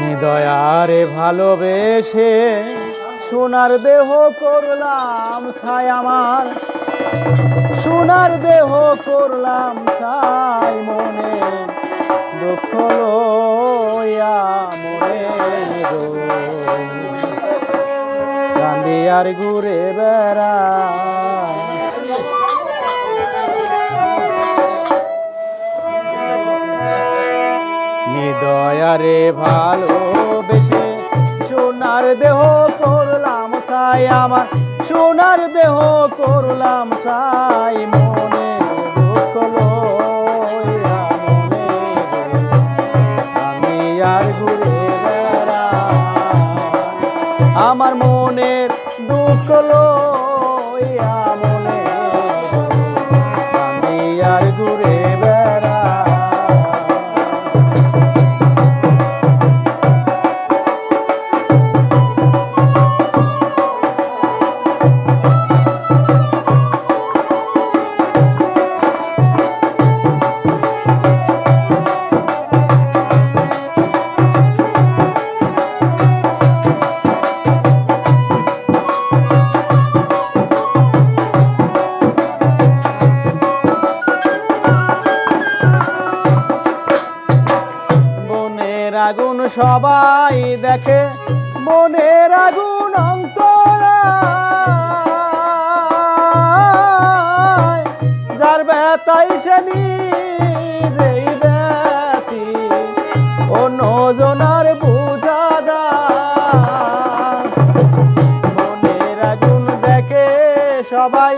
নিদয়ারে ভালোবেসে সোনার দেহ করলাম ছাই আমার। সোনার দেহ করলাম ছাই মনে, দুঃখ লইয়া মনে আর ঘুরে বেড়া নিদয়ারে ভালোবেসে সোনার দেহ করলাম ছাই আমার, সোনার দেহ করলাম ছাই মনে আমি আর ঘুরে আমার মনের দুঃখ লইয়া আগুন সবাই দেখে, মনের আগুন অন্তরা। যার ব্যথাই সে নিজেই ব্যথি অন্য জনার বুঝা মনের আগুন দেখে সবাই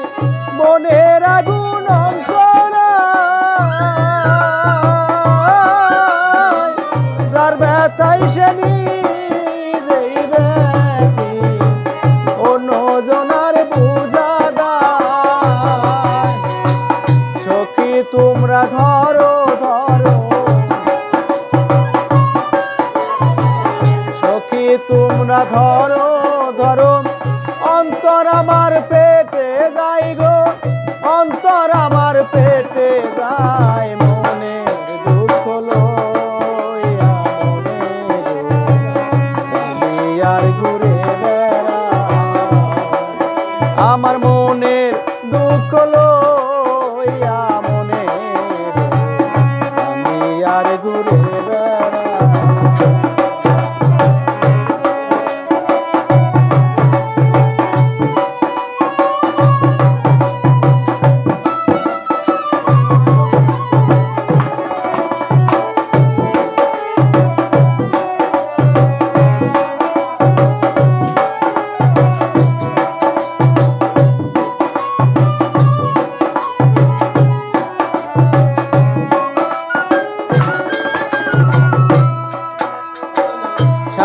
তোমরা ধরো ধরো। অন্তর আমার পেটে যাই গো। অন্তর আমার পেটে যায় মনে ঘুরে বেড়াই। আমার মনের দুঃখ লইয়া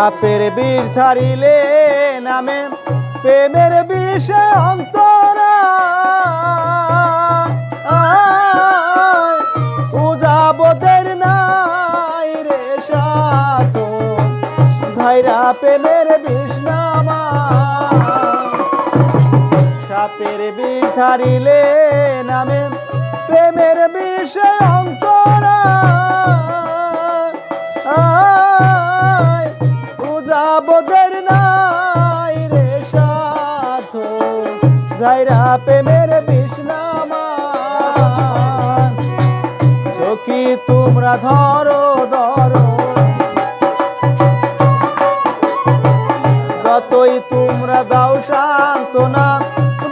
সাপের বীর ছাড়িলে নামে প্রেমের বিষে অন্তরা। উজাবদের নাই রে সাত ঝাইরা প্রেমের বিষ্ণামা সাপের বিষ ছাড়িলে নামে প্রেমের বিষে অন্তরা। উজাবদের নাই রে সাথ। যাইরা প্রেমের বিষ্ণামা সখী, তোমরা ধরো ধরো। যতই তোমরা দাও সান্ত্বনা,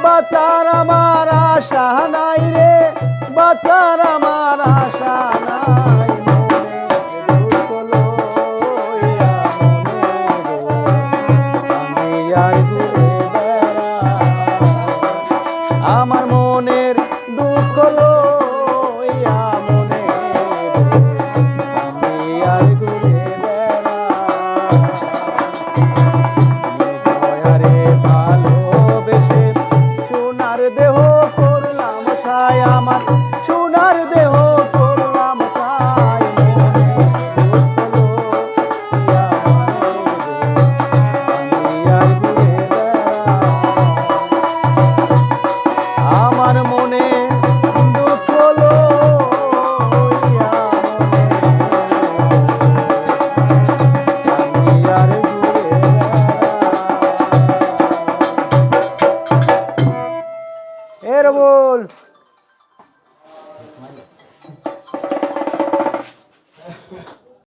বাঁচার আমার আশা নাই রে, বাঁচার আমার আশা নাই।